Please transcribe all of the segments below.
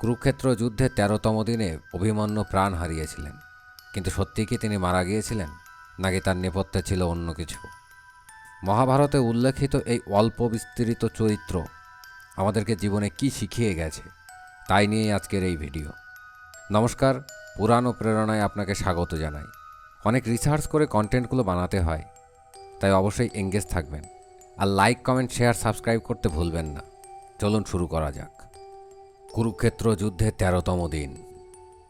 কুরুক্ষেত্র যুদ্ধের তেরোতম দিনে অভিমন্যু প্রাণ হারিয়েছিলেন। কিন্তু সত্যি কি তিনি মারা গিয়েছিলেন, নাকি তার নেপথ্যে ছিল অন্য কিছু? মহাভারতে উল্লেখিত এই অল্প বিস্তৃত চরিত্র আমাদেরকে জীবনে কি শিখিয়ে গেছে, তাই নিয়েই আজকের এই ভিডিও। নমস্কার, পুরাণ ও প্রেরণায় আপনাকে স্বাগত জানাই। অনেক রিসার্চ করে কন্টেন্টগুলো বানাতে হয়, তাই অবশ্যই এঙ্গেজ থাকবেন। আর লাইক কমেন্ট শেয়ার সাবস্ক্রাইব করতে ভুলবেন না। চলুন শুরু করা যাক। কুরুক্ষেত্র যুদ্ধের তেরোতম দিন।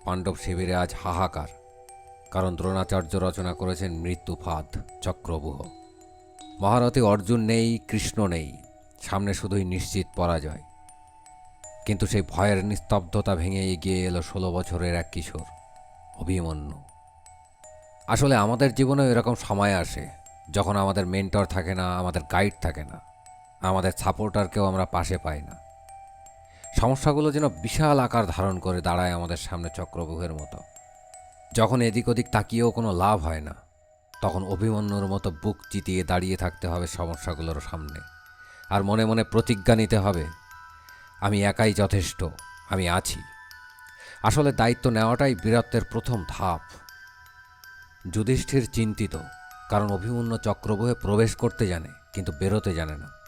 পাণ্ডব শিবিরে আজ হাহাকার, কারণ দ্রোণাচার্য রচনা করেছেন মৃত্যুফাদ চক্রবুহ। মহারথী অর্জুন নেই, কৃষ্ণ নেই, সামনে শুধুই নিশ্চিত পরাজয়। কিন্তু সেই ভয়ের নিস্তব্ধতা ভেঙে এগিয়ে এলো ষোলো বছরের এক কিশোর, অভিমন্যু। আসলে আমাদের জীবনেও এরকম সময় আসে, যখন আমাদের মেন্টর থাকে না, আমাদের গাইড থাকে না, আমাদের সাপোর্টারকেও আমরা পাশে পাই না। সমস্যাগুলো যেন বিশাল আকার ধারণ করে দাঁড়ায় আমাদের সামনে চক্রবুহের মতো। যখন এদিক ওদিক তাকিয়েও কোনো লাভ হয় না, তখন অভিমন্যুর মতো বুক চিতিয়ে দাঁড়িয়ে থাকতে হবে সমস্যাগুলোর সামনে। আর মনে মনে প্রতিজ্ঞা নিতে হবে, আমি একাই যথেষ্ট, আমি আছি। আসলে দায়িত্ব নেওয়াটাই বীরত্বের প্রথম ধাপ। যুধিষ্ঠির চিন্তিত, কারণ অভিমন্য চক্রবুহে প্রবেশ করতে জানে, কিন্তু বেরোতে জানে না।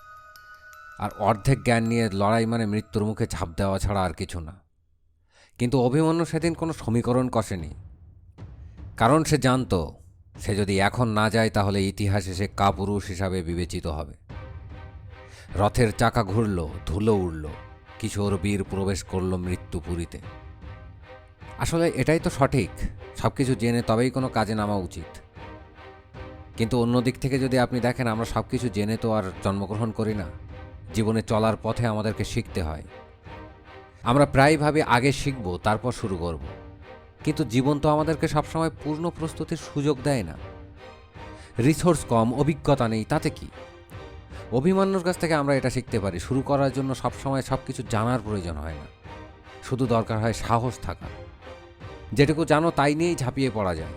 আর অর্ধেক জ্ঞান নিয়ে লড়াই মানে মৃত্যুর মুখে ঝাঁপ দেওয়া ছাড়া আর কিছু না। কিন্তু অভিমন্যু সেদিন কোনো সমীকরণ কষেনি। কারণ সে জানতো, সে যদি এখন না যায় তাহলে ইতিহাসে সে কাপুরুষ হিসাবে বিবেচিত হবে। রথের চাকা ঘুরল, ধুলো উড়ল, কিশোর বীর প্রবেশ করল মৃত্যুপুরীতে। আসলে এটাই তো সঠিক সব কিছু জেনে তবেই কোনো কাজে নামা উচিত। কিন্তু অন্য দিক থেকে যদি আপনি দেখেন আমরা সব কিছু জেনে তো আর জন্মগ্রহণ করি না। জীবনে চলার পথে আমাদেরকে শিখতে হয়। আমরা প্রায় ভাবে আগে শিখব, তারপর শুরু করব। কিন্তু জীবন তো আমাদেরকে সবসময় পূর্ণ প্রস্তুতির সুযোগ দেয় না। রিসোর্স কম, অভিজ্ঞতা নেই, তাতে কি? অভিমান্যর কাছ থেকে আমরা এটা শিখতে পারি, শুরু করার জন্য সবসময় সব কিছু জানার প্রয়োজন হয় না। শুধু দরকার হয় সাহস থাকা। যেটুকু জানো তাই নিয়েই ঝাঁপিয়ে পড়া যায়।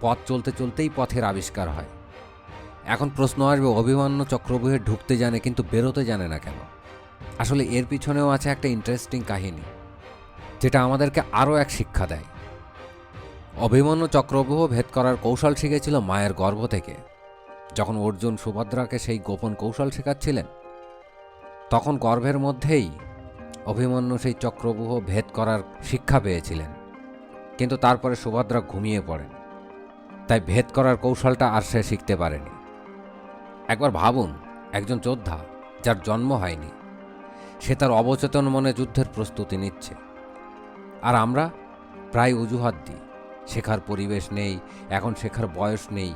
পথ চলতে চলতেই পথের আবিষ্কার হয়। এখন প্রশ্ন আসবে, অভিমান্য চক্রবুহে ঢুকতে জানে কিন্তু বেরোতে জানে না কেন? আসলে এর পিছনেও আছে একটা ইন্টারেস্টিং কাহিনী, যেটা আমাদেরকে আরও এক শিক্ষা দেয়। অভিমন্যু চক্রবুহ ভেদ করার কৌশল শিখেছিল মায়ের গর্ভ থেকে। যখন অর্জুন সুভদ্রাকে সেই গোপন কৌশল শেখাচ্ছিলেন, তখন গর্ভের মধ্যেই অভিমন্যু সেই চক্রবুহ ভেদ করার শিক্ষা পেয়েছিলেন। কিন্তু তারপরে সুভদ্রা ঘুমিয়ে পড়েন, তাই ভেদ করার কৌশলটা আর সে শিখতে পারেনি। একবার ভাবুন, একজন যোদ্ধা যার জন্ম হয়নি, সে তার অবচেতন মনে যুদ্ধের প্রস্তুতি নিচ্ছে। আর আমরা প্রায় অজুহাত দিই, শেখার পরিবেশ নেই, এখন শেখার বয়স নেই।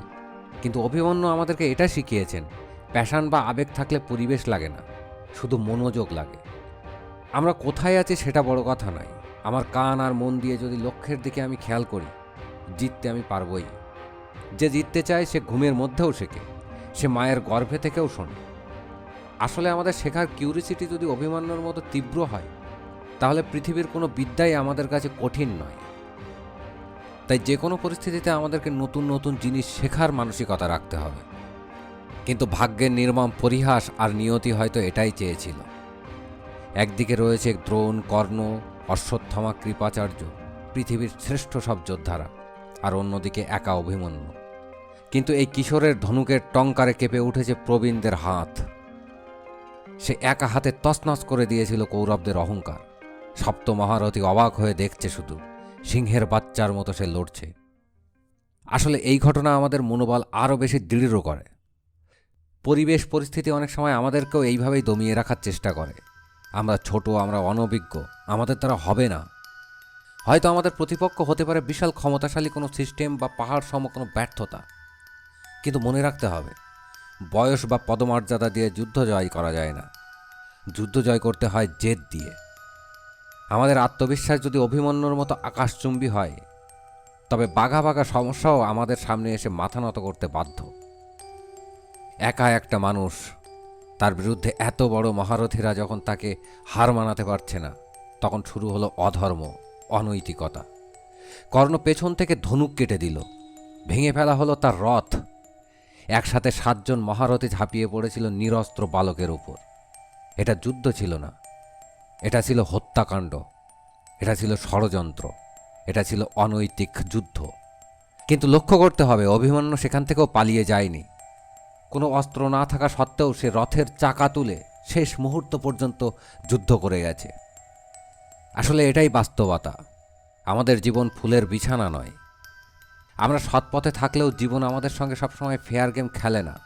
কিন্তু অভিমন্যু আমাদেরকে এটা শিখিয়েছেন, প্যাশান বা আবেগ থাকলে পরিবেশ লাগে না, শুধু মনোযোগ লাগে। আমরা কোথায় আছি সেটা বড় কথা নয়, আমার কান আর মন দিয়ে যদি লক্ষ্যের দিকে আমি খেয়াল করি, জিততে আমি পারবই। যে জিততে চায় সে ঘুমের মধ্যেও শেখে। সে মায়ের গর্ভে থেকেও শোনে। আসলে আমাদের শেখার কিউরিসিটি যদি অভিমান্যর মতো তীব্র হয়, তাহলে পৃথিবীর কোনো বিদ্যাই আমাদের কাছে কঠিন নয়। তাই যে কোনো পরিস্থিতিতে আমাদেরকে নতুন নতুন জিনিস শেখার মানসিকতা রাখতে হবে। কিন্তু ভাগ্যের নির্মম পরিহাস আর নিয়তি হয়তো এটাই চেয়েছিল। একদিকে রয়েছে দ্রোণ, কর্ণ, অশ্বত্থমা, কৃপাচার্য, পৃথিবীর শ্রেষ্ঠ সব যোদ্ধারা, আর অন্যদিকে একা অভিমন্যু। কিন্তু এই কিশোরের ধনুকের টঙ্কারে কেঁপে উঠেছে প্রবীণদের হাত। সে একা হাতে তছনছ করে দিয়েছিল কৌরবদের অহংকার। সপ্ত মহারথী অবাক হয়ে দেখছে শুধু, সিংহের বাচ্চার মতো সে লড়ছে। আসলে এই ঘটনা আমাদের মনোবল আরও বেশি দৃঢ় করে। পরিবেশ পরিস্থিতি অনেক সময় আমাদেরকেও এইভাবেই দমিয়ে রাখার চেষ্টা করে। আমরা ছোট, আমরা অনভিজ্ঞ, আমাদের দ্বারা হবে না। হয়তো আমাদের প্রতিপক্ষ হতে পারে বিশাল ক্ষমতাশালী কোনো সিস্টেম বা পাহাড় সম কোনো ব্যর্থতা। কিন্তু মনে রাখতে হবে, বয়স বা পদমর্যাদা দিয়ে যুদ্ধ জয় করা যায় না। যুদ্ধ জয় করতে হয় জেদ দিয়ে। আমাদের আত্মবিশ্বাস যদি অভিমন্যুর মতো আকাশচুম্বী হয়, তবে বাঘা বাঘা সমস্যাও আমাদের সামনে এসে মাথা নত করতে বাধ্য। একা একটা মানুষ, তার বিরুদ্ধে এত বড় মহারথীরা যখন তাকে হার মানাতে পারছে না, তখন শুরু হলো অধর্ম, অনৈতিকতা। কর্ণ পেছন থেকে ধনুক কেটে দিল, ভেঙে ফেলা হলো তার রথ। একসাথে সাতজন মহারথী ঝাঁপিয়ে পড়েছিল নিরস্ত্র বালকের উপর। এটা যুদ্ধ ছিল না। এটা ছিল হত্যাকাণ্ড। এটা ছিল ষড়যন্ত্র। এটা ছিল অনৈতিক যুদ্ধ। কিন্তু লক্ষ্য করতে হবে, অভিমন্যু সেখান থেকেও পালিয়ে যায়নি। কোনো অস্ত্র না থাকা সত্ত্বেও সে রথের চাকা তুলে শেষ মুহূর্ত পর্যন্ত যুদ্ধ করে গেছে। আসলে এটাই বাস্তবতা। আমাদের জীবন ফুলের বিছানা নয়। আমরা সৎ পথে থাকলেও জীবন আমাদের সঙ্গে সবসময় ফেয়ার গেম খেলে না।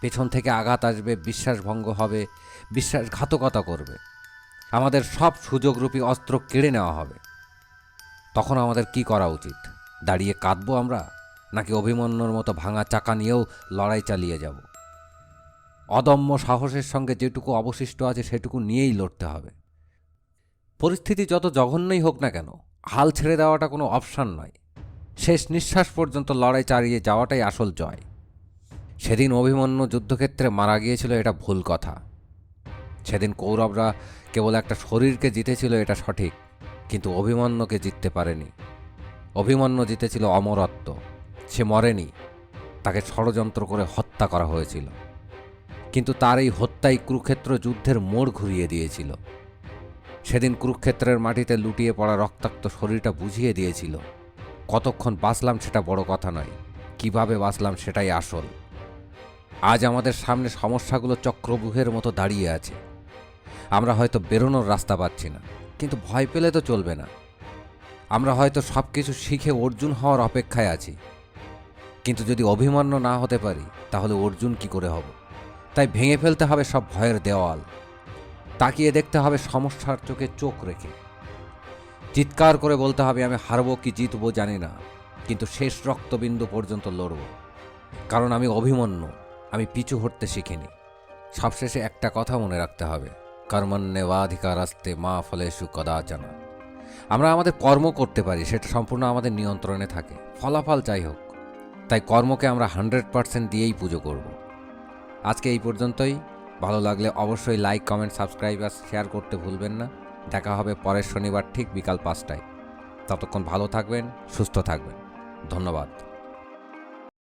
পেছন থেকে আঘাত আসবে, বিশ্বাসভঙ্গ হবে, বিশ্বাসঘাতকতা করবে। আমাদের সব সুযোগরূপী অস্ত্র কেড়ে নেওয়া হবে। তখন আমাদের কি করা উচিত? দাঁড়িয়ে কাঁদবো আমরা? নাকি অভিমন্যুর মতো ভাঙা চাকা নিয়েও লড়াই চালিয়ে যাব? অদম্য সাহসের সঙ্গে যেটুকু অবশিষ্ট আছে সেটুকু নিয়েই লড়তে হবে। পরিস্থিতি যত জঘন্যই হোক না কেন, হাল ছেড়ে দেওয়াটা কোনো অপশান নয়। শেষ নিঃশ্বাস পর্যন্ত লড়াই চালিয়ে যাওয়াটাই আসল জয়। সেদিন অভিমন্যু যুদ্ধক্ষেত্রে মারা গিয়েছিল এটা ভুল কথা। সেদিন কৌরবরা কেবল একটা শরীরকে জিতেছিল এটা সঠিক, কিন্তু অভিমন্যুকে জিততে পারেনি। অভিমন্যু জিতেছিল অমরত্ব। সে মরেনি, তাকে ষড়যন্ত্র করে হত্যা করা হয়েছিল। কিন্তু তার এই হত্যাই কুরুক্ষেত্র যুদ্ধের মোড় ঘুরিয়ে দিয়েছিল। সেদিন কুরুক্ষেত্রের মাটিতে লুটিয়ে পড়া রক্তাক্ত শরীরটা বুঝিয়ে দিয়েছিল। কতক্ষণ বাঁচলাম সেটা বড় কথা নয়। কীভাবে বাঁচলাম সেটাই আসল। আজ আমাদের সামনে সমস্যাগুলো চক্রবুহের মতো দাঁড়িয়ে আছে। আমরা হয়তো বেরোনোর রাস্তা পাচ্ছি না, কিন্তু ভয় পেলে তো চলবে না। আমরা হয়তো সব কিছু শিখে অর্জুন হওয়ার অপেক্ষায় আছি। কিন্তু যদি অভিমান্য না হতে পারি, তাহলে অর্জুন কি করে হব? তাই ভেঙে ফেলতে হবে সব ভয়ের দেওয়াল। তাকিয়ে দেখতে হবে সমস্যার চোখে চোখ রেখে। চিৎকার করে বলতে হবে, আমি হারবো কি জিতবো জানি না, কিন্তু শেষ রক্তবিন্দু পর্যন্ত লড়ব। কারণ আমি অভিমন্যু, আমি পিছু হটতে শিখিনি। সবশেষে একটা কথা মনে রাখতে হবে কর্মণ্যেবাধিকার আসতে মা ফলে ফলেশু কদাচনা। আমরা আমাদের কর্ম করতে পারি, সেটা সম্পূর্ণ আমাদের নিয়ন্ত্রণে থাকে। ফলাফল যাই হোক, তাই কর্মকে আমরা হান্ড্রেড পার্সেন্ট দিয়েই পুজো করব। আজকে এই পর্যন্তই। ভালো লাগলে অবশ্যই লাইক, কমেন্ট, সাবস্ক্রাইব আর শেয়ার করতে ভুলবেন না। দেখা হবে পরের শনিবার ঠিক বিকাল পাঁচটায়। ততক্ষণ ভালো থাকবেন সুস্থ থাকবেন। ধন্যবাদ।